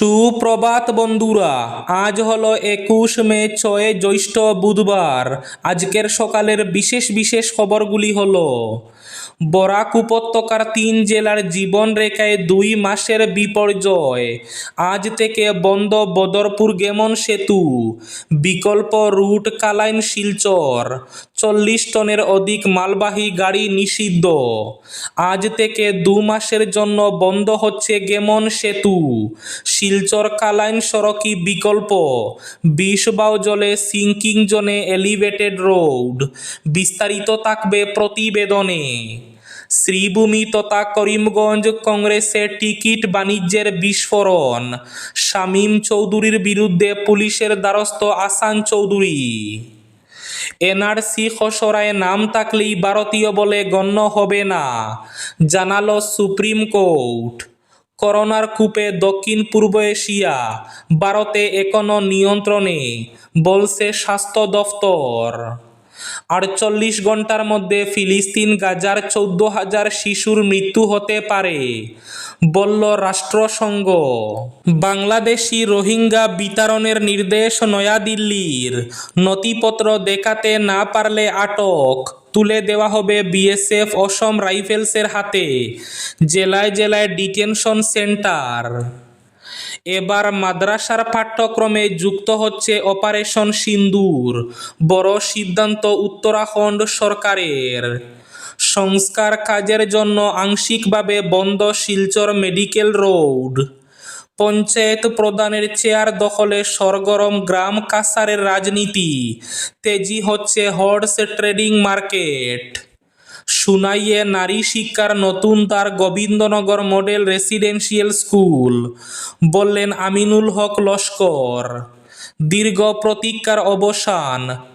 সুপ্রভাত বন্ধুরা, আজ হলো একুশ মে ছয় জ্যৈষ্ঠ বুধবার। আজকের সকালের বিশেষ বিশেষ খবরগুলি হল, বরাক উপত্যকার তিন জেলার জীবন রেখায় দুই মাসের বিপর্যয়, আজ থেকে বন্ধ বদরপুর গেমন সেতু, বিকল্প রুট কালাইন শিলচর, চল্লিশ টনের অধিক মালবাহী গাড়ি নিষিদ্ধ, আজ থেকে দু মাসের জন্য বন্ধ হচ্ছে গেমন সেতু শিলচর কালাইন সড়কি বিকল্প। বিষ বাউ জলে সিঙ্কিং জোনে এলিভেটেড রোড। বিস্তারিত থাকবে প্রতিবেদনে। শ্রীভূমি তথা করিমগঞ্জ কংগ্রেসের টিকিট বাণিজ্যের বিস্ফোরণ। শামীম চৌধুরীর বিরুদ্ধে পুলিশের দ্বারস্থ আসান চৌধুরী। এনআরসি খসড়ায় নাম থাকলেই ভারতীয় বলে গণ্য হবে না, জানালো সুপ্রিম কোর্ট। করোনার কূপে দক্ষিণ পূর্ব এশিয়া, ভারতে এখনও নিয়ন্ত্রণে, বলছে স্বাস্থ্য দফতর। আটচল্লিশ ঘণ্টার মধ্যে ফিলিস্তিন, গাজার চৌদ্দ হাজার শিশুর মৃত্যু হতে পারে। বলল রাষ্ট্রসংঘ, বাংলাদেশি রোহিঙ্গা বিতরণের নির্দেশ নয়াদিল্লির নথিপত্র দেখাতে না পারলে আটক, তুলে দেওয়া হবে বিএসএফ অসম রাইফেলসের হাতে। জেলায় জেলায় ডিটেনশন সেন্টার। এবার মাদ্রাসার পাঠ্যক্রমে যুক্ত হচ্ছে অপারেশন সিন্দুর, বড় সিদ্ধান্ত উত্তরাখণ্ড সরকারের। সংস্কার কাজের জন্য আংশিকভাবে বন্ধ শিলচর মেডিকেল রোড। পঞ্চায়েত প্রধানের চেয়ার দখলে সরগরম গ্রাম কাসারের রাজনীতি। তেজি হচ্ছে হর্স ট্রেডিং মার্কেট। সুনাইয়ে নারী শিক্ষার নতুন তার গোবিন্দনগর মডেল রেসিডেন্সিয়াল স্কুল। বললেন আমিনুল হক লস্কর। দীর্ঘ প্রতীক্ষার অবসান।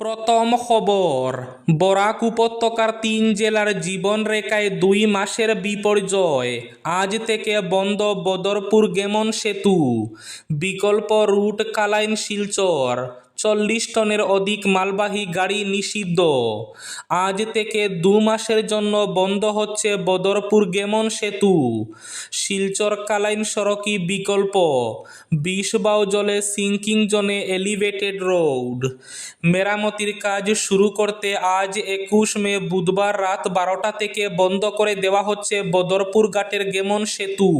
প্রথম খবর বরাক উপত্যকার তিন জেলার জীবন রেখায় দুই মাসের বিপর্যয়। আজ থেকে বন্ধ বদরপুর গেমন সেতু। বিকল্প রুট কালাইন শিলচর। চল্লিশ টনের অধিক মালবাহী গাড়ি নিষিদ্ধ। আজ থেকে দু মাসের জন্য বন্ধ হচ্ছে বদরপুর গেমন সেতু। শিলচর কালাইন সড়কি বিকল্প। বিষবাউ জলে সিঙ্কিং জোনে এলিভেটেড রোড। মেরামতির কাজ শুরু করতে আজ একুশ মে বুধবার রাত বারোটা থেকে বন্ধ করে দেওয়া হচ্ছে বদরপুর ঘাটের গেমন সেতু।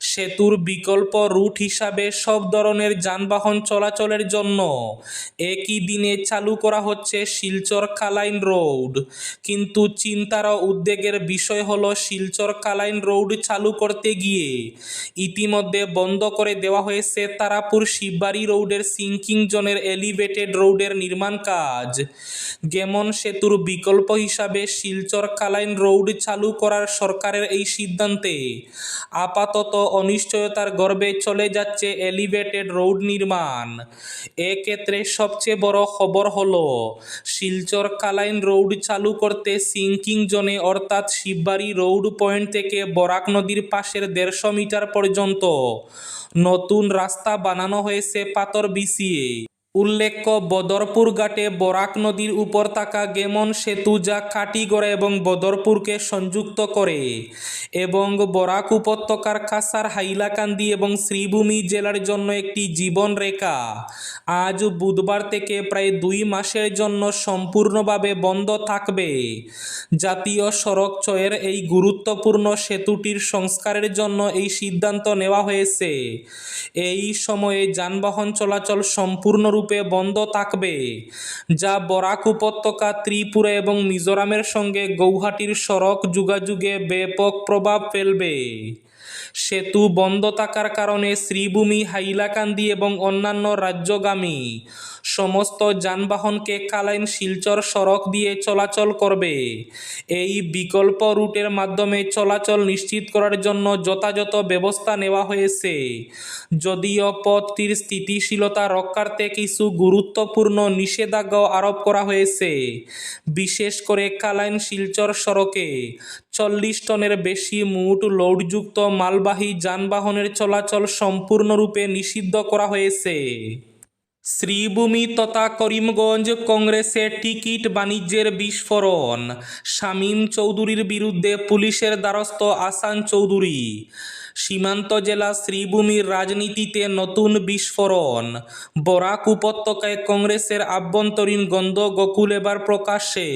সেতুর বিকল্প রুট হিসাবে সব ধরনের যানবাহন চলাচলের জন্য। একই দিনে চালু করা হচ্ছে শিলচর কালাইন রোড। কিন্তু চিন্তার উদ্বেগের বিষয় হলো শিলচর কালাইন রোড চালু করতে গিয়ে। ইতিমধ্যে বন্ধ করে দেওয়া হয়েছে তারাপুর শিববাড়ি রোডের সিঙ্কিং জোনের এলিভেটেড রোডের নির্মাণ কাজ। গেমন সেতুর বিকল্প হিসাবে শিলচর কালাইন রোড চালু করার সরকারের এই সিদ্ধান্তে। আপাতত অনিশ্চয়তার গর্বে চলে যাচ্ছে এলিভেটেড রোড নির্মাণ। এক্ষেত্রে সবচেয়ে বড় খবর হলো, শিলচর কালাইন রোড চালু করতে সিঙ্কিং জোনে, অর্থাৎ শিববাড়ি রোড পয়েন্ট থেকে বরাক নদীর পাশের দেড়শো মিটার পর্যন্ত নতুন রাস্তা বানানো হয়েছে পাথর বিছিয়ে। উল্লেখ্য, বদরপুর ঘাটে বরাক নদীর উপর থাকা গেমন সেতু যা কাটিগড়া এবং বদরপুরকে সংযুক্ত করে এবং বরাক উপত্যকার কাসার হাইলাকান্দি এবং শ্রীভূমি জেলার জন্য একটি জীবন রেখা। আজ বুধবার থেকে প্রায় দুই মাসের জন্য সম্পূর্ণভাবে বন্ধ থাকবে। জাতীয় সড়ক চয়ের এই গুরুত্বপূর্ণ সেতুটির সংস্কারের জন্য এই সিদ্ধান্ত নেওয়া হয়েছে। এই সময়ে যানবাহন চলাচল সম্পূর্ণরূপে বন্ধ থাকবে, যা বরাক উপত্যকা, ত্রিপুরা এবং মিজোরামের সঙ্গে গৌহাটির সড়ক যোগাযোগে ব্যাপক প্রভাব ফেলবে। সেতু বন্ধ থাকার কারণে শ্রীভূমি, হাইলাকান্দি এবং অন্যান্য রাজ্যগামী সমস্ত যানবাহনকে কালাইন শিলচর সড়ক দিয়ে চলাচল করবে। এই বিকল্প রুটের মাধ্যমে চলাচল নিশ্চিত করার জন্য যথাযথ ব্যবস্থা নেওয়া হয়েছে। যদিও পথটির স্থিতিশীলতা রক্ষার্থে কিছু গুরুত্বপূর্ণ নিষেধাজ্ঞা আরোপ করা হয়েছে। বিশেষ করে কালাইন শিলচর সড়কে চল্লিশ টনের বেশি মুঠ লোডযুক্ত মালবাহী যানবাহনের চলাচল সম্পূর্ণরূপে নিষিদ্ধ করা হয়েছে। শ্রীভূমি তথা করিমগঞ্জ কংগ্রেসে টিকিট বাণিজ্যের বিস্ফোরণ, শামীম চৌধুরীর বিরুদ্ধে পুলিশের দ্বারস্থ আসান চৌধুরী। সীমান্ত জেলা শ্রীভূমির রাজনীতিতে নতুন বিস্ফোরণ। বরাক উপত্যকায় কংগ্রেসের আভ্যন্তরীণ গন্ধ গোকুল এবার প্রকাশ্যে।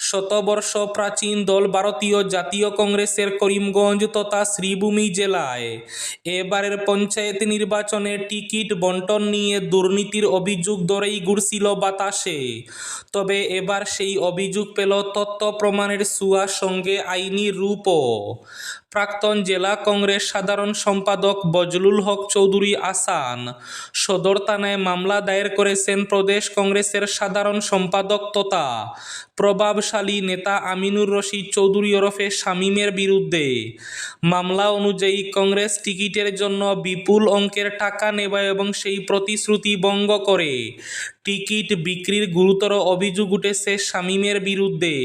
শতবর্ষ প্রাচীন দল ভারতীয় জাতীয় কংগ্রেসের করিমগঞ্জ তথা শ্রীভূমি জেলায়। এবারের পঞ্চায়েত নির্বাচনে টিকিট বন্টন নিয়ে দুর্নীতির অভিযোগ ধরেই ঘুরছিল বাতাসে। তবে এবার সেই অভিযোগ পেল তথ্য প্রমাণের সুয়ার সঙ্গে আইনি রূপও। প্রাক্তন জেলা কংগ্রেস সাধারণ সম্পাদক বজলুল হক চৌধুরী আসান। সদর থানায় মামলা দায়ের করেছেন প্রদেশ কংগ্রেসের সাধারণ সম্পাদক তথা প্রভাবশালী নেতা আমিনুর রশিদ চৌধুরী ওরফে শামীমের বিরুদ্ধে। মামলা অনুযায়ী কংগ্রেস টিকিটের জন্য বিপুল অঙ্কের টাকা নেওয়া এবং সেই প্রতিশ্রুতি ভঙ্গ করে টিকিট বিক্রির গুরুতর অভিযোগ উঠেছে শামীমের বিরুদ্ধে।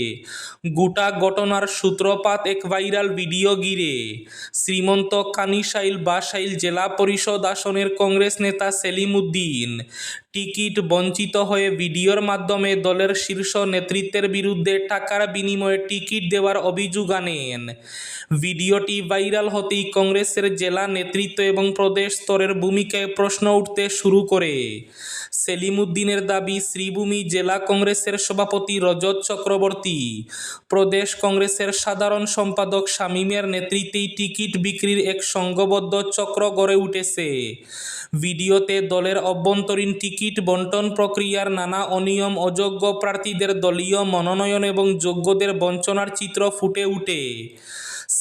গোটা ঘটনার সূত্রপাত এক ভাইরাল ভিডিও ঘিরে শ্রীমন্ত কানিশাইল বাসাইল জেলা পরিষদ আসনের কংগ্রেস নেতা সেলিম উদ্দিন টিকিট বঞ্চিত হয়ে ভিডিওর মাধ্যমে দলের শীর্ষ নেতৃত্বের বিরুদ্ধে টাকার বিনিময়ে টিকিট দেওয়ার অভিযোগ আনেন। ভিডিওটি ভাইরাল হতেই কংগ্রেসের জেলা নেতৃত্ব এবং প্রদেশ স্তরের ভূমিকায় প্রশ্ন উঠতে শুরু করে। সেলিম উদ্দিনের দাবি, শ্রীভূমি জেলা কংগ্রেসের সভাপতি রজত চক্রবর্তী। প্রদেশ কংগ্রেসের সাধারণ সম্পাদক শামীমের নেতৃত্বেই টিকিট বিক্রির এক সংঘবদ্ধ চক্র গড়ে উঠেছে। ভিডিওতে দলের অভ্যন্তরীণ টিকিট বন্টন প্রক্রিয়ার নানা অনিয়ম, অযোগ্য প্রার্থীদের দলীয় মনোনয়ন এবং যোগ্যদের বঞ্চনার চিত্র ফুটে উঠে।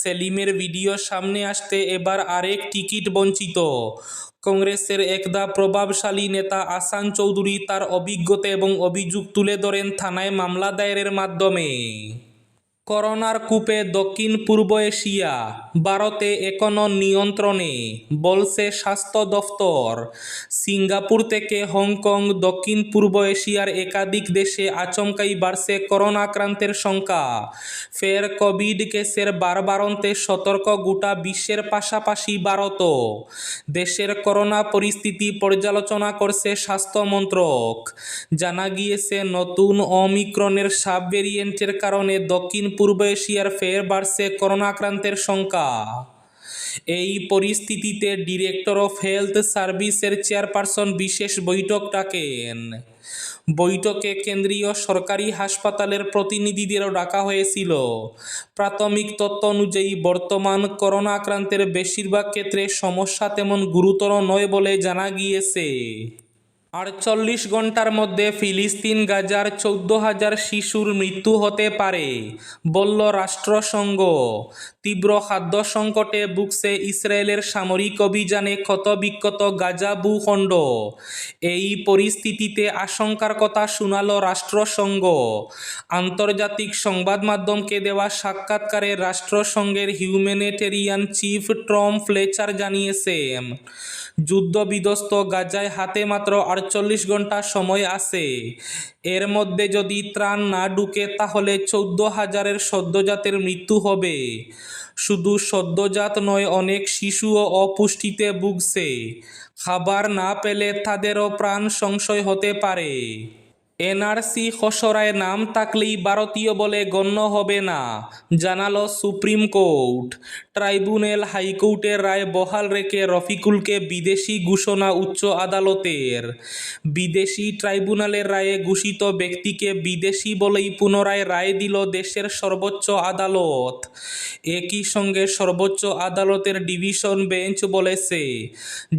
সেলিমের ভিডিও সামনে আসতে এবার আরেক টিকিট বঞ্চিত। কংগ্রেসের একদা প্রভাবশালী নেতা আসান চৌধুরী তার অভিজ্ঞতা এবং অভিযোগ তুলে ধরেন থানায় মামলা দায়েরের মাধ্যমে। করোনার কূপে দক্ষিণ পূর্ব এশিয়া ভারতে এখনও নিয়ন্ত্রণে, বলছে স্বাস্থ্য দফতর। সিঙ্গাপুর থেকে হংকং, দক্ষিণ পূর্ব এশিয়ার একাধিক দেশে আচমকাই বাড়ছে করোনা আক্রান্তের সংখ্যা। ফের কোভিড কেসের বারবারন্তে সতর্ক গোটা বিশ্বের পাশাপাশি ভারতও দেশের করোনা পরিস্থিতি পর্যালোচনা করছে স্বাস্থ্য মন্ত্রক। জানা গিয়েছে, নতুন অমিক্রনের সাব ভেরিয়েন্টের কারণে দক্ষিণ পূর্ব এশিয়ার ফের বাড়ছে করোনা আক্রান্তের সংখ্যা। এই পরিস্থিতিতে ডিরেক্টর অফ হেলথ সার্ভিসের চেয়ারপারসন বিশেষ বৈঠক ডাকেন। বৈঠকে কেন্দ্রীয় সরকারি হাসপাতালের প্রতিনিধিদেরও ডাকা হয়েছিল। প্রাথমিক তথ্য অনুযায়ী বর্তমান করোনা আক্রান্তের বেশিরভাগ ক্ষেত্রে সমস্যা তেমন গুরুতর নয় বলে জানা গিয়েছে। আটচল্লিশ ঘণ্টার মধ্যে ফিলিস্তিন গাজার চৌদ্দ হাজার শিশুর মৃত্যু হতে পারে, বলল রাষ্ট্রসংঘ। তীব্র খাদ্য সংকটে ভুগছে ইসরায়েলের সামরিক অভিযানে ক্ষতবিক্ষত গাজা ভূখণ্ড। এই পরিস্থিতিতে আশঙ্কার কথা শোনালো রাষ্ট্রসংঘ। আন্তর্জাতিক সংবাদ মাধ্যমকে দেওয়া সাক্ষাৎকারে রাষ্ট্রসংঘের হিউম্যানিটেরিয়ান চিফ ট্রম ফ্লেচার জানিয়েছেন, যুদ্ধবিধ্বস্ত গাজায় হাতে মাত্র আটচল্লিশ ঘণ্টা সময় আছে। এর মধ্যে যদি ত্রাণ না ঢুকে, তাহলে চৌদ্দ হাজারের সদ্যজাতের মৃত্যু হবে। শুধু সদ্যজাত নয়, অনেক শিশুও অপুষ্টিতে ভুগছে। খাবার না পেলে তাদেরও প্রাণ সংশয় হতে পারে। এনআরসি খসড়ায় নাম থাকলেই ভারতীয় বলে গণ্য হবে না, জানালো সুপ্রিম কোর্ট। ট্রাইব্যুনাল হাইকোর্টের রায় বহাল রেখে রফিকুলকে বিদেশি ঘোষণা উচ্চ আদালতের। বিদেশি ট্রাইব্যুনালের রায়ে ঘোষিত ব্যক্তিকে বিদেশি বলেই পুনরায় রায় দিল দেশের সর্বোচ্চ আদালত। একই সঙ্গে সর্বোচ্চ আদালতের ডিভিশন বেঞ্চ বলেছে,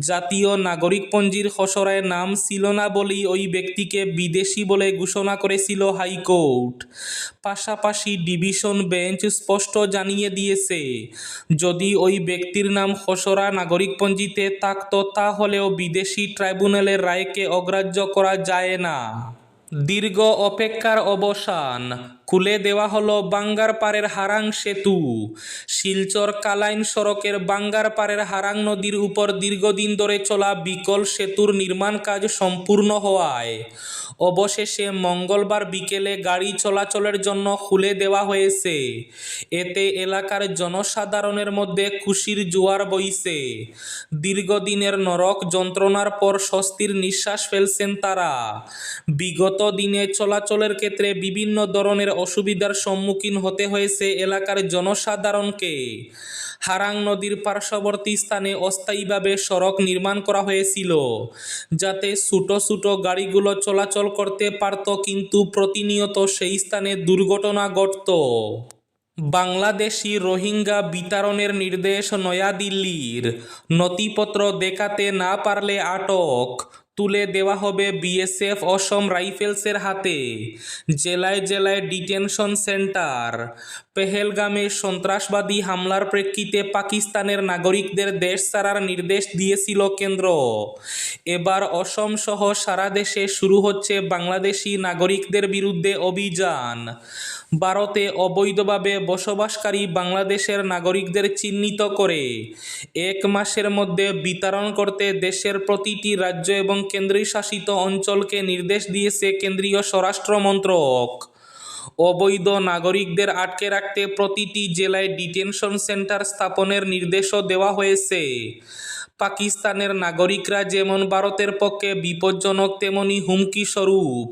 জাতীয় নাগরিকপঞ্জির খসড়ায় নাম ছিল না বলেই ওই ব্যক্তিকে বিদেশি বলে ঘোষণা করেছিল হাইকোর্ট। পাশাপাশি ডিভিশন বেঞ্চ স্পষ্ট জানিয়ে দিয়েছে, যদি ওই ব্যক্তির নাম খসড়া নাগরিকপঞ্জিতে থাকত, তাহলেও বিদেশি ট্রাইব্যুনালের রায়কে অগ্রাহ্য করা যায় না। দীর্ঘ অপেক্ষার অবসান, খুলে দেওয়া হলো বাঙ্গারপাড়ের হারাং সেতু। শিলচর কালাইন সড়কের বাঙ্গারপাড়ের হারাং নদীর উপর দীর্ঘদিন ধরে চলা বিকল সেতুর নির্মাণ কাজ সম্পূর্ণ হওয়ায় অবশেষে মঙ্গলবার বিকেলে গাড়ি চলাচলের জন্য খুলে দেওয়া হয়েছে। এতে এলাকার জনসাধারণের মধ্যে খুশির জোয়ার বইছে। দীর্ঘদিনের নরক যন্ত্রণার পর স্বস্তির নিঃশ্বাস ফেলছেন তারা। বিগত দিনে চলাচলের ক্ষেত্রে বিভিন্ন ধরনের অসুবিধার সম্মুখীন হতে হয়েছে এলাকার জনসাধারণকে। হারাং নদীর পার্শ্ববর্তী স্থানে অস্থায়ীভাবে সড়ক নির্মাণ করা হয়েছিল, যাতে ছোটো ছোটো গাড়িগুলো চলাচল করতে পারত, কিন্তু প্রতিনিয়ত সেই স্থানে দুর্ঘটনা ঘটত। বাংলাদেশি রোহিঙ্গা বিতরণের নির্দেশ নয়াদিল্লির নথিপত্র দেখাতে না পারলে আটক তুলে দেওয়া হবে বিএসএফ অসম রাইফেলসের হাতে। জেলায় জেলায় ডিটেনশন সেন্টার। পেহেলগামে সন্ত্রাসবাদী হামলার প্রেক্ষিতে পাকিস্তানের নাগরিকদের দেশ ছাড়ার নির্দেশ দিয়েছিল কেন্দ্র। এবার অসম সহ সারা দেশে শুরু হচ্ছে বাংলাদেশি নাগরিকদের বিরুদ্ধে অভিযান। ভারতে অবৈধভাবে বসবাসকারী বাংলাদেশের নাগরিকদের চিহ্নিত করে। এক মাসের মধ্যে বিতরণ করতে দেশের প্রতিটি রাজ্য এবং কেন্দ্রশাসিত অঞ্চলকে নির্দেশ দিয়েছে কেন্দ্রীয় স্বরাষ্ট্র মন্ত্রক অবৈধ নাগরিকদের আটকে রাখতে প্রতিটি জেলায় ডিটেনশন সেন্টার স্থাপনের নির্দেশও দেওয়া হয়েছে। পাকিস্তানের নাগরিকরা যেমন ভারতের পক্ষে বিপজ্জনক, তেমনি হুমকি স্বরূপ।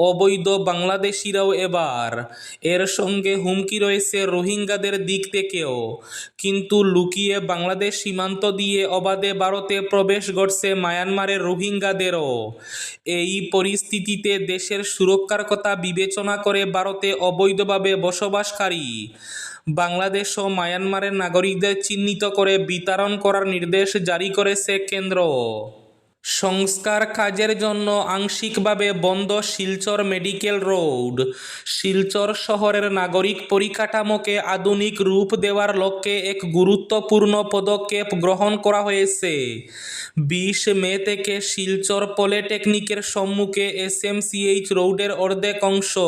অবৈধ বাংলাদেশিরাও এবার। এর সঙ্গে হুমকি রয়েছে রোহিঙ্গাদের দিক থেকেও। কিন্তু লুকিয়ে বাংলাদেশ সীমান্ত দিয়ে অবাধে ভারতে প্রবেশ ঘটছে মায়ানমারের রোহিঙ্গাদেরও। এই পরিস্থিতিতে দেশের সুরক্ষার কথা বিবেচনা করে ভারতে অবৈধভাবে বসবাসকারী বাংলাদেশ ও মায়ানমারের নাগরিকদের চিহ্নিত করে বিতাড়ন করার নির্দেশ জারি করেছে কেন্দ্র। সংস্কার কাজের জন্য আংশিকভাবে বন্ধ শিলচর মেডিকেল রোড। শিলচর শহরের নাগরিক পরিকাঠামোকে আধুনিক রূপ দেওয়ার লক্ষ্যে এক গুরুত্বপূর্ণ পদক্ষেপ গ্রহণ করা হয়েছে। বিশ মে থেকে শিলচর পলিটেকনিকের সম্মুখে এস এম এসএমসিএইচ রোডের অর্ধেক অংশ।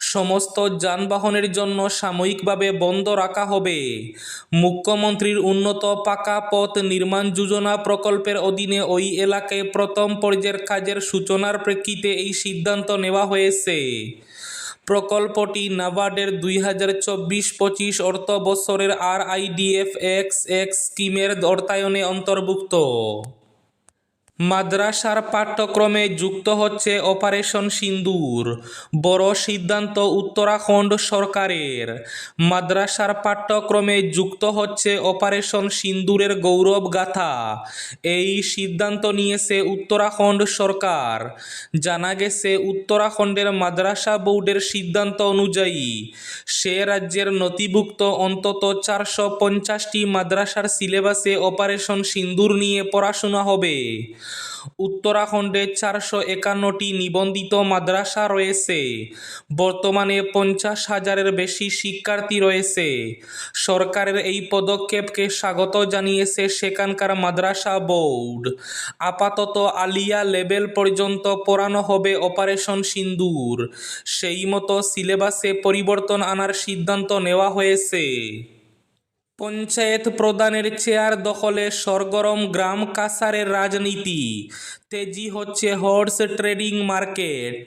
সমস্ত যানবাহনের জন্য সাময়িকভাবে বন্ধ রাখা হবে। মুখ্যমন্ত্রীর উন্নত পাকা পথ নির্মাণ যোজনা প্রকল্পের অধীনে ওই এলাকায় প্রথম পর্যায়ের কাজের সূচনার প্রেক্ষিতে এই সিদ্ধান্ত নেওয়া হয়েছে। প্রকল্পটি নাবার্ডের দুই হাজার চব্বিশ পঁচিশ অর্থ বছরের আর আইডিএফ এক্স এক্স স্কিমের অর্থায়নে অন্তর্ভুক্ত। মাদ্রাসার পাঠ্যক্রমে যুক্ত হচ্ছে অপারেশন সিন্দুর, বড় সিদ্ধান্ত উত্তরাখণ্ড সরকারের। মাদ্রাসার পাঠ্যক্রমে যুক্ত হচ্ছে অপারেশন সিন্দুরের গৌরব গাথা। এই সিদ্ধান্ত নিয়েছে উত্তরাখণ্ড সরকার। জানা গেছে, উত্তরাখণ্ডের মাদ্রাসা বোর্ডের সিদ্ধান্ত অনুযায়ী সে রাজ্যের নথিভুক্ত অন্তত চারশো পঞ্চাশটি মাদ্রাসার সিলেবাসে অপারেশন সিন্দুর নিয়ে পড়াশোনা হবে। উত্তরাখণ্ডে চারশো একান্নটি নিবন্ধিত মাদ্রাসা রয়েছে। বর্তমানে পঞ্চাশ হাজারের বেশি শিক্ষার্থী রয়েছে। সরকারের এই পদক্ষেপকে স্বাগত জানিয়েছে সেখানকার মাদ্রাসা বোর্ড। আপাতত আলিয়া লেভেল পর্যন্ত পড়ানো হবে অপারেশন সিন্দুর। সেই মতো সিলেবাসে পরিবর্তন আনার সিদ্ধান্ত নেওয়া হয়েছে। পঞ্চায়েত প্রধানের চেয়ার দখলে সরগরম গ্রাম কাসারের রাজনীতি। তেজি হচ্ছে হর্স ট্রেডিং মার্কেট।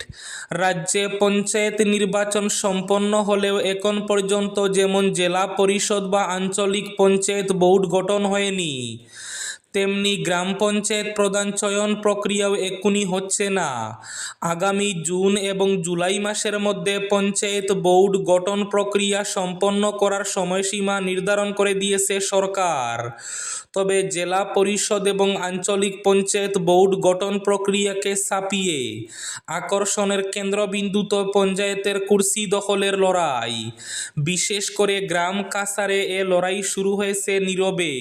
রাজ্যে পঞ্চায়েত নির্বাচন সম্পন্ন হলেও এখন পর্যন্ত যেমন জেলা পরিষদ বা আঞ্চলিক পঞ্চায়েত বোর্ড গঠন হয়নি। তেমনি গ্রাম পঞ্চায়েত প্রধান চয়ন প্রক্রিয়াও এক্ষুনি হচ্ছে না। আগামী জুন এবং জুলাই মাসের মধ্যে পঞ্চায়েত বোর্ড গঠন প্রক্রিয়া সম্পন্ন করার সময়সীমা নির্ধারণ করে দিয়েছে সরকার। তবে জেলা পরিষদ এবং আঞ্চলিক পঞ্চায়েত বোর্ড গঠন প্রক্রিয়াকে ছাপিয়ে আকর্ষণের কেন্দ্রবিন্দুতে পঞ্চায়েতের কুর্সি দখলের লড়াই। বিশেষ করে গ্রাম কাসারে এ লড়াই শুরু হয়েছে নীরবে।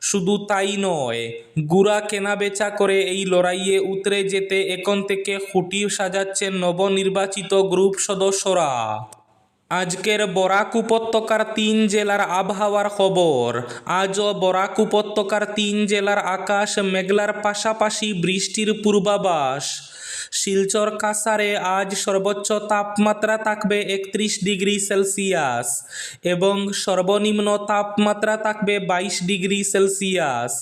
শুধু তাই নয় নয়। গুড়া কেনাবেচা করে এই লড়াইয়ে উতরে যেতে এখন থেকে খুঁটি সাজাচ্ছেন নবনির্বাচিত গ্রুপ সদস্যরা। আজকের বরাক উপত্যকার তিন জেলার আবহাওয়ার খবর। আজও বরাক উপত্যকার তিন জেলার আকাশ মেঘলার পাশাপাশি বৃষ্টির পূর্বাভাস। শিলচর কাসারে আজ সর্বোচ্চ তাপমাত্রা থাকবে একত্রিশ ডিগ্রি সেলসিয়াস এবং সর্বনিম্ন তাপমাত্রা থাকবে বাইশ ডিগ্রি সেলসিয়াস।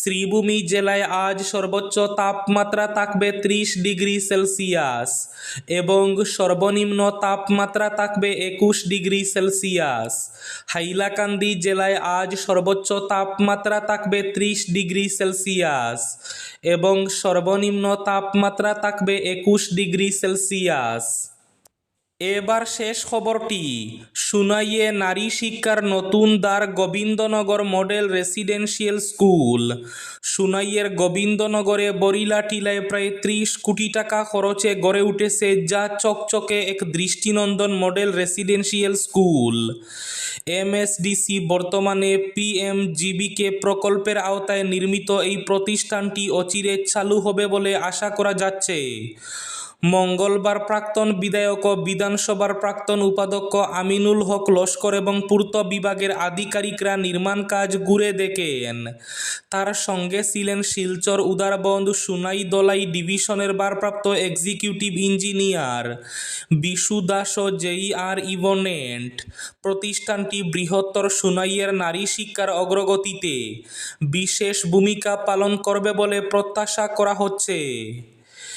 শ্রীভূমি জেলায় আজ সর্বোচ্চ তাপমাত্রা থাকবে ত্রিশ ডিগ্রি সেলসিয়াস এবং সর্বনিম্ন তাপমাত্রা থাকবে একুশ ডিগ্রি সেলসিয়াস। হাইলাকান্দি জেলায় আজ সর্বোচ্চ তাপমাত্রা থাকবে ত্রিশ ডিগ্রি সেলসিয়াস এবং সর্বনিম্ন তাপমাত্রা থাকবে একুশ ডিগ্রি সেলসিয়াস এবার শেষ খবরটি। সুনাইয়ে নারী শিক্ষার নতুন দ্বার গোবিন্দনগর মডেল রেসিডেন্সিয়াল স্কুল। সুনাইয়ের গোবিন্দনগরে বরিলা টিলায় প্রায় ত্রিশ কোটি টাকা খরচে গড়ে উঠেছে যা চকচকে এক দৃষ্টিনন্দন মডেল রেসিডেন্সিয়াল স্কুল। এমএসডিসি বর্তমানে পিএমজিবিকে প্রকল্পের আওতায় নির্মিত এই প্রতিষ্ঠানটি অচিরে চালু হবে বলে আশা করা যাচ্ছে। মঙ্গলবার প্রাক্তন বিধায়ক ও বিধানসভার প্রাক্তন উপাধ্যক্ষ আমিনুল হক লস্কর এবং পূর্ত বিভাগের আধিকারিকরা নির্মাণ কাজ ঘুরে দেখেন। তার সঙ্গে ছিলেন শিলচর উদারবন্দ সুনাই দলাই ডিভিশনের ভারপ্রাপ্ত এক্সিকিউটিভ ইঞ্জিনিয়ার বিশু দাস ও জেই আর ইভনেন্ট। প্রতিষ্ঠানটি বৃহত্তর সুনাইয়ের নারী শিক্ষার অগ্রগতিতে বিশেষ ভূমিকা পালন করবে বলে প্রত্যাশা করা হচ্ছে।